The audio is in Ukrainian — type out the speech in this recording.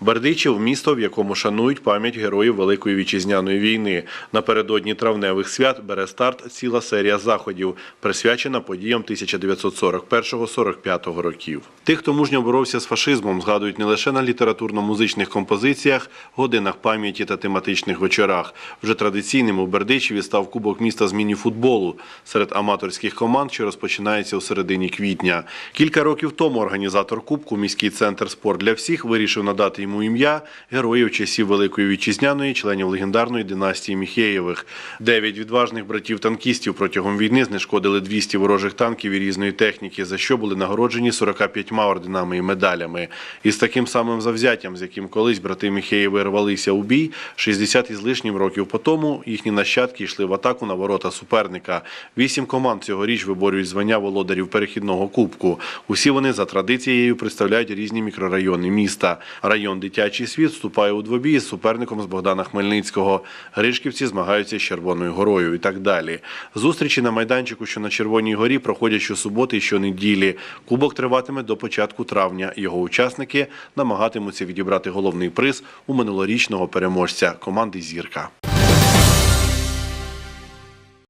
Бердичів місто, в якому шанують пам'ять героїв Великої вітчизняної війни. Напередодні травневих свят бере старт ціла серія заходів, присвячена подіям 1941-45 років. Тих, хто мужньо боровся з фашизмом, згадують не лише на літературно-музичних композиціях, годинах пам'яті та тематичних вечорах. Вже традиційним у Бердичеві став Кубок міста з міні-футболу серед аматорських команд, що розпочинається у середині квітня. Кілька років тому організатор Кубку, міський центр спорт для всіх, вирішив надати йому ім'я героїв часів Великої вітчизняної, членів легендарної династії Міхеєвих. Дев'ять відважних братів-танкістів протягом війни знешкодили 200 ворожих танків і різної техніки, за що були нагороджені 45 орденами і медалями. І з таким самим завзяттям, з яким колись брати Міхеєви рвалися у бій, 60 із лишнім років по тому їхні нащадки йшли в атаку на ворота суперника. Вісім команд цьогоріч виборюють звання володарів перехідного кубку. Усі вони за традицією представляють різні мікрорайони міста. Район Дитячий світ вступає у двобій з суперником з Богдана Хмельницького. Гришківці змагаються з Червоною горою і так далі. Зустрічі на майданчику, що на Червоній горі, проходять щосуботи і щонеділі. Кубок триватиме до початку травня. Його учасники намагатимуться відібрати головний приз у минулорічного переможця команди Зірка.